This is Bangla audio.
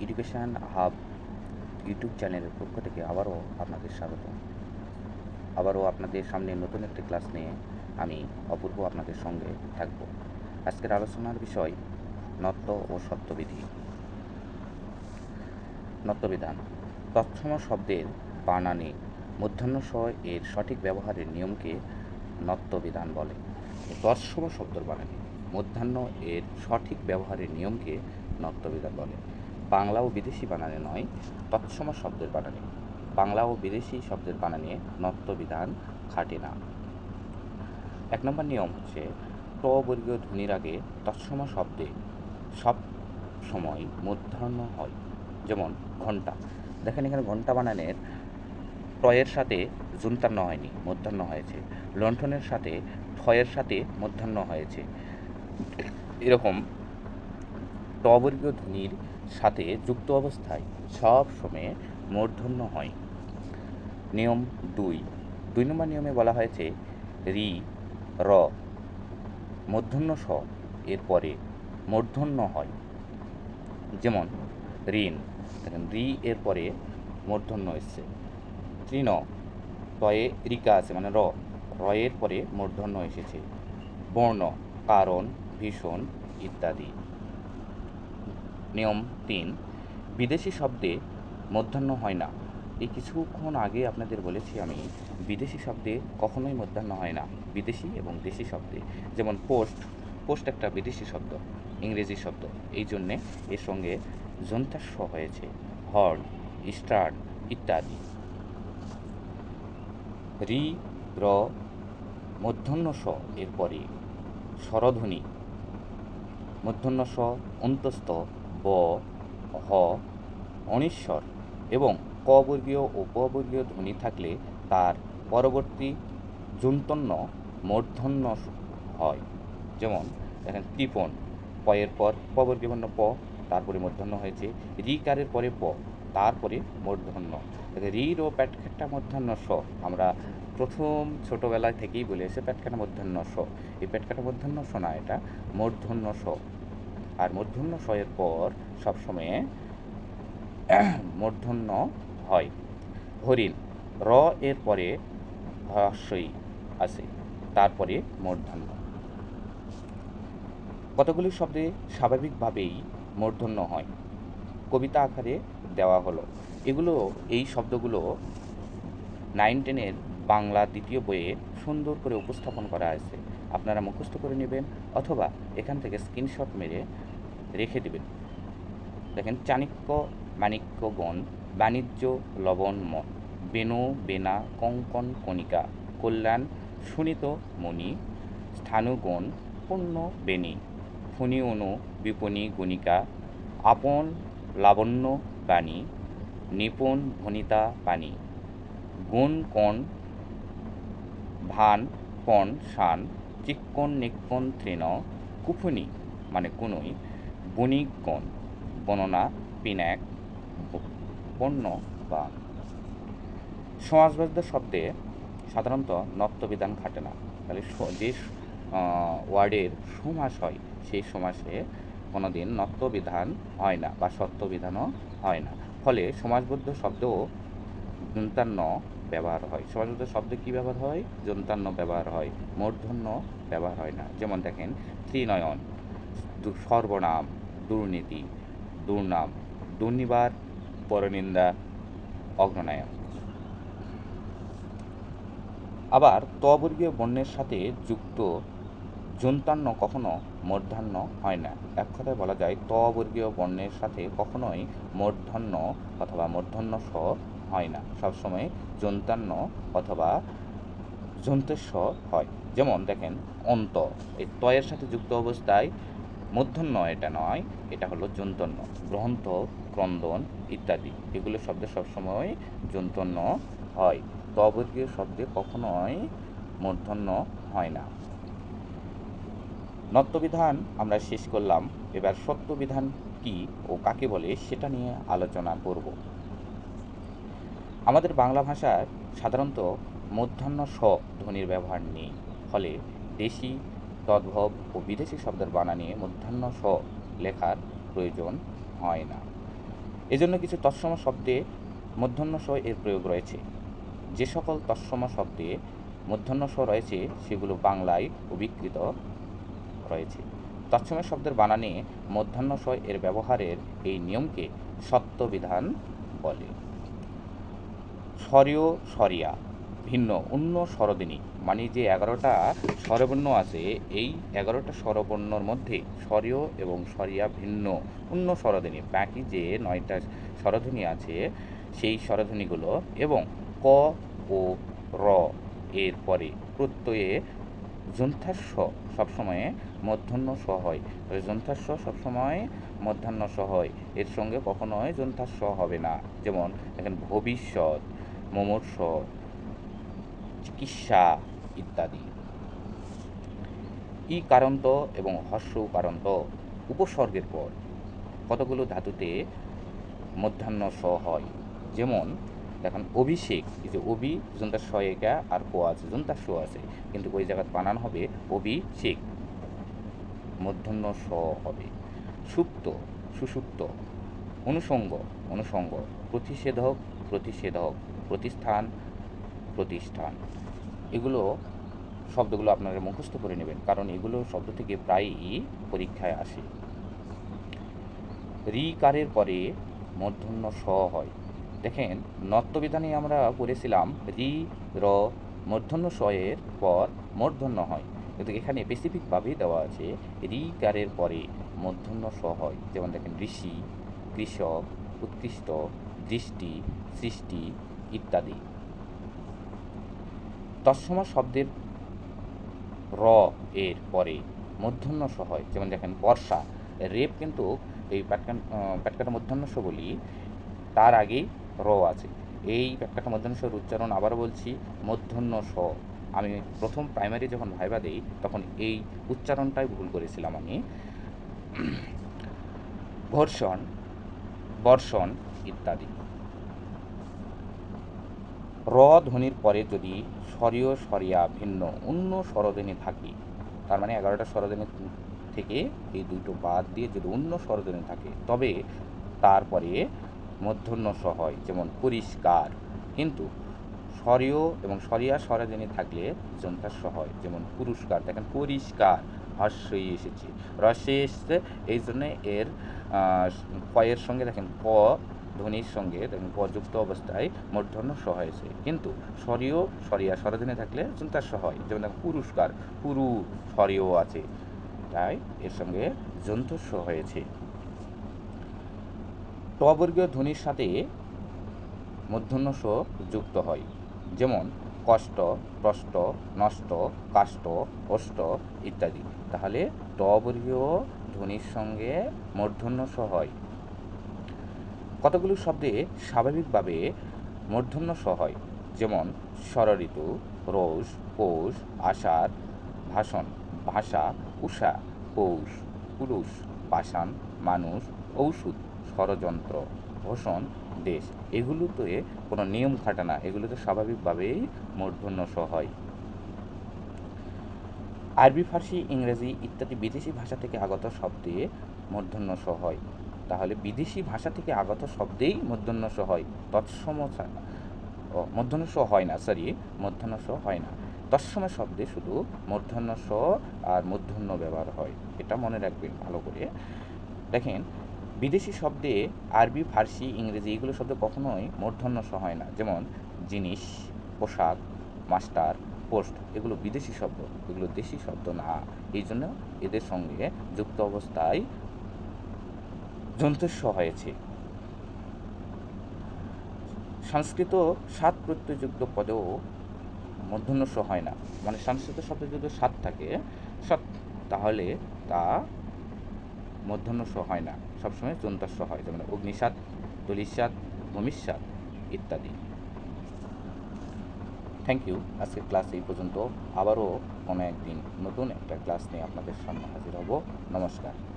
এডুকেশান হাব ইউটিউব চ্যানেলের পক্ষ থেকে আবারও আপনাদের স্বাগত। আবারও আপনাদের সামনে নতুন একটি ক্লাস নিয়ে আমি অপূর্ব আপনাদের সঙ্গে থাকব। আজকের আলোচনার বিষয় নত্য ও সত্যবিধি। নত্যবিধান, তৎসম শব্দের বানানে মধ্যাহ্ন স এর সঠিক ব্যবহারের নিয়মকে নত্যবিধান বলে। তৎসম শব্দের বানানে মধ্যাহ্ন এর সঠিক ব্যবহারের নিয়মকে নত্যবিধান বলে। বাংলা ও বিদেশি বানানে নয়, তৎসম শব্দের বানানে। বাংলা ও বিদেশি শব্দের বানানে নত্যবিধান খাটে না। এক নম্বর নিয়ম হচ্ছে, ট বর্গীয় ধ্বনির আগে তৎসম শব্দে সব সময় মধ্যাহ্ন হয়, যেমন ঘণ্টা দেখেন এখানে ঘণ্টা বানানের টয়ের সাথে জুন্তান্ন হয়নি, মধ্যাহ্ন হয়েছে। লণ্ঠনের সাথে ঠয়ের সাথে মধ্যাহ্ন হয়েছে। এরকম টবর্গীয় ধ্বনির সাথে যুক্ত অবস্থায় সব সময়ে মূর্ধন্য হয়। নিয়ম দুই। দুই নম্বর নিয়মে বলা হয়েছে, রি, র, মূর্ধন্য স এর পরে মূর্ধন্য হয়। যেমন, ঋণ, দেখেন, রি এর পরে মূর্ধন্য এসছে। তৃণ, তয়ে রিকা আছে মানে র রয়ের পরে মূর্ধন্য এসেছে। বর্ণ, কারণ, ভীষণ, ইত্যাদি। নিয়ম তিন, বিদেশি শব্দে মধ্যাহ্ন হয় না। এই কিছুক্ষণ আগে আপনাদের বলেছি আমি, বিদেশি শব্দে কখনোই মধ্যাহ্ন হয় না, বিদেশি এবং দেশি শব্দে। যেমন পোস্ট পোস্ট একটা বিদেশি শব্দ, ইংরেজি শব্দ। এই জন্যে এর সঙ্গে যন্ত্রাস্য হয়েছে, হর্ন স্টার্ট ইত্যাদি। রি, র, মধ্যাহ্ন স এর পরে স্বরধ্বনি। মধ্যাহ্ন স, অন্তস্থ। ব হ অনিশ্বর এবং ক বর্গীয় ও প বর্গীয় ধ্বনি থাকলে তার পরবর্তী যুন্তন্য মূর্ধন্য হয়। যেমন, দেখেন কৃপণ পয়ের পর প বর্গীয় বর্ণ প, তারপরে মূর্ধন্য হয়েছে। রিকারের পরে প, তারপরে মূর্ধন্য। রির ও প্যাটখাট্টা মধ্যাহ্ন স, আমরা প্রথম ছোটোবেলা থেকেই বলে এসে প্যাটখাটা মধ্যাহ্ন স। এই প্যাটখাটা মধ্যাহ্ন স না, এটা মূর্ধন্য স। আর মূর্ধন্য এর পর সবসময়ে মূর্ধন্য হয়। হরিণ, র এর পরে হস্যই আছে, তারপরে মূর্ধন্য কতগুলি শব্দে স্বাভাবিকভাবেই মূর্ধন্য হয়? কবিতা আকারে দেওয়া হলো। এগুলো, এই শব্দগুলো নাইন টেনের বাংলা দ্বিতীয় বইয়ে সুন্দর করে উপস্থাপন করা আছে। আপনারা মুখস্থ করে নেবেন অথবা এখান থেকে স্ক্রিনশট মেরে রেখে দেবেন। দেখেন, চাণক্য মাণিক্যগণ বাণিজ্য, লবণ মন বেনু বেনা কঙ্কন, কণিকা, কল্যাণ, সুনীত, মণি, স্থানুগণ পূর্ণ বেনি ফণি, অনু, বিপণী, গণিকা, আপন, লাবণ্য, বাণী, নিপুণ ভনিতা পানি গুণ, কণ, ভান কণ শান, চিক্কণ, নিক্কণ, তৃণ, কুফুনি মানে কুনই বণিকগণ গণনা পিনাক পণ্য বা সমাজবদ্ধ শব্দে সাধারণত নত্যবিধান খাটে না। তাহলে যে ওয়ার্ডের সমাস হয়, সেই সমাসে কোনো দিন নত্যবিধান হয় না বা সত্যবিধানও হয় না। ফলে সমাজবদ্ধ শব্দও দন্তান্ন ব্যবহার হয়। সমাজবদ্ধ শব্দে কী ব্যবহার হয়? দন্তান্ন ব্যবহার হয়। মূর্ধন্য ব্যবহার হয় না। যেমন দেখেন, ত্রিনয়ন সর্বনাম দুর্নীতি, দুর্নাম দুর্নিবার পরনিন্দা অগ্রনায়ন আবার তবর্গীয় বর্ণের সাথে যুক্ত যন্তান্ন কখনো মূর্ধান্য হয় না। এক কথায় বলা যায়, তবর্গীয় বর্ণের সাথে কখনোই মূর্ধন্য অথবা মূর্ধন্য স হয় না। সবসময় যন্তান্ন অথবা যন্তেস্ব হয়। যেমন দেখেন, অন্ত। এই তয়ের সাথে যুক্ত অবস্থায় মূর্ধন্য এটা নয়, এটা হলো যন্তন্য। গ্রন্থ, ক্রন্দন ইত্যাদি, এগুলো শব্দে সবসময় যন্তন্য হয়। তবর্গীয় শব্দে কখনোই মূর্ধন্য হয় না। নত্যবিধান আমরা শেষ করলাম। এবার সত্যবিধান কি ও কাকে বলে সেটা নিয়ে আলোচনা করব। আমাদের বাংলা ভাষার সাধারণত মধ্যাহ্ন স ধ্বনির ব্যবহার নেই। ফলে দেশি তদ্ভব ও বিদেশি শব্দের বানানে মধ্যাহ্ন স লেখার প্রয়োজন হয় না। এজন্য কিছু তৎসম শব্দে মধ্যাহ্ন স এর প্রয়োগ রয়েছে। যে সকল তৎসম শব্দে মধ্যাহ্ন স রয়েছে, সেগুলো বাংলায় অভিকৃত রয়েছে। তৎসম শব্দের বানানে মধ্যাহ্ন স এর ব্যবহারের এই নিয়মকে সত্যবিধান বলে। স্বরীয় সরিয়া ভিন্ন, অন্য স্বরদিনী মানে যে এগারোটা স্বরবর্ণ আছে, এই এগারোটা স্বরবর্ণর মধ্যে স্বরীয় এবং স্বরিয়া ভিন্ন, অন্য স্বরধ্বনি। বাকি যে নয়টা স্বরধ্বনি আছে, সেই স্বরধ্বনিগুলো এবং ক, ও, র এর পরে প্রত্যয়ে যন্থাস্ব সবসময় মধ্যাহ্ন স হয়। তবে যন্থাস্ব সবসময় মধ্যাহ্ন স হয়। এর সঙ্গে কখনোই যন্থাস্ব হবে না। যেমন, দেখেন ভবিষ্যৎ, মুমূর্ষ চিকিৎসা ইত্যাদি। ই কারন্ত এবং হর্ষ কারন্ত উপসর্গের পর কতগুলো ধাতুতে মধ্যাহ্ন স হয়? যেমন, দেখেন, অভিষেক এই যে অভি জন্তার স একা, আর কো আছে জন্তার স আছে। কিন্তু ওই জায়গায় বানান হবে অভিষেক। মধ্যাহ্ন স হবে। সুপ্ত, সুসুপ্ত অনুষঙ্গ অনুষঙ্গ প্রতিষেধক প্রতিষেধক প্রতিস্থান প্রতিষ্ঠান। এগুলো শব্দগুলো আপনারা মুখস্থ করে নেবেন, কারণ এগুলো শব্দ থেকে প্রায়ই পরীক্ষায় আসে। রিকারের পরে মূর্ধন্য স হয়। দেখেন নত্যবিধানে আমরা পড়েছিলাম রি, র মূর্ধন্য স এর পর মূর্ধন্য হয়। কিন্তু এখানে স্পেসিফিকভাবেই দেওয়া আছে রিকারের পরে মূর্ধন্য স হয়। যেমন দেখেন, ঋষি, কৃষক, উৎকৃষ্ট, দৃষ্টি, সৃষ্টি ইত্যাদি। তৎসময় শব্দের র এর পরে মধ্যাহ্ন স হয়। যেমন দেখেন, বর্ষা। রেপ কিন্তু এই প্যাটকান প্যাটকাটা মধ্যাহ্ন স বলি, তার আগেই র আছে। এই প্যাটকাটা মধ্যাহ্ন স্বর উচ্চারণ আবার বলছি মধ্যাহ্ন স আমি প্রথম প্রাইমারি যখন ভাইবা দিই, তখন এই উচ্চারণটাই ভুল করেছিলাম আমি। ঘর্ষণ বর্ষণ ইত্যাদি। র ধ্বনির পরে যদি স্বরীয় স্বরিয়া ভিন্ন, অন্য স্বরধ্বনি থাকে, তার মানে এগারোটা স্বরধ্বনি থেকে এই দুটো বাদ দিয়ে যদি অন্য স্বরধ্বনি থাকে, তবে তারপরে মধ্যাহ্ন স হয়, যেমন পরিষ্কার। কিন্তু স্বরীয় এবং স্বরিয়া স্বরধ্বনি থাকলে যন্ত্রাস্য হয়, যেমন পুরস্কার। দেখেন, পরিষ্কার হর্ষই এসেছে। রসে এসছে, এই জন্য এর কয়ের সঙ্গে দেখেন, ক ধ্বনির সঙ্গে দেখেন পযুক্ত অবস্থায় মূর্ধন্য স হয়েছে। কিন্তু স্বরীয়, স্বরিয়া স্বরধ্বনি থাকলে যন্ত্রার স হয়। যেমন দেখেন পুরস্কার পুরু, স্বরীয় আছে। তাই এর সঙ্গে যন্ত্রস্ব হয়েছে। টবর্গীয় ধ্বনির সাথে মূর্ধন্য স যুক্ত হয়। যেমন কষ্ট, প্রষ্ট, নষ্ট, কাষ্ট, অষ্ট ইত্যাদি। তাহলে টবর্গীয় ধ্বনির সঙ্গে মূর্ধন্য স হয়। কতগুলো শব্দে স্বাভাবিকভাবে মূর্ধন্য স হয়? যেমন ষড়ঋতু রোষ পৌষ আষাঢ়, ভাষণ, ভাষা, উষা, পৌষ, পুরুষ, পাষাণ, মানুষ, ঔষধ ষড়যন্ত্র ভূষণ, দেশ। এগুলোতে কোনো নিয়ম খাটে না। এগুলোতে স্বাভাবিকভাবেই মূর্ধন্য স হয়। আরবি, ফার্সি, ইংরেজি ইত্যাদি বিদেশি ভাষা থেকে আগত শব্দে মূর্ধন্য স হয়। তাহলে বিদেশি ভাষা থেকে আগত শব্দেই মূর্ধন্য স হয়, তৎসম ও হয় না সরি মূর্ধন্য স হয় না। তৎসময় শব্দে শুধু মূর্ধন্য স আর মূর্ধন্য ব্যবহার হয়, এটা মনে রাখবেন ভালো করে। দেখেন, বিদেশি শব্দে আরবি, ফার্সি, ইংরেজি এগুলো শব্দ কখনোই মূর্ধন্য স হয় না। যেমন, জিনিস, পোশাক, মাস্টার, পোস্ট, এগুলো বিদেশি শব্দ, এগুলো দেশি শব্দ না। এই জন্য এদের সঙ্গে যুক্ত অবস্থায় যন্ত্রস্ব হয়েছে সংস্কৃত সাত প্রত্যয়যুক্ত পদেও মূর্ধন্যস্ব হয় না। মানে সংস্কৃত শব্দে যদি সাত থাকে, সৎ, তাহলে তা মূর্ধন্যস্ব হয় না। সবসময় যন্ত্রস্ব হয়, যেমন অগ্নিসাত দলিসাত ভূমিসাত ইত্যাদি। থ্যাংক ইউ আজকের ক্লাস এই পর্যন্ত। আবারও কোনো একদিন নতুন একটা ক্লাস নিয়ে আপনাদের সামনে হাজির হব। নমস্কার।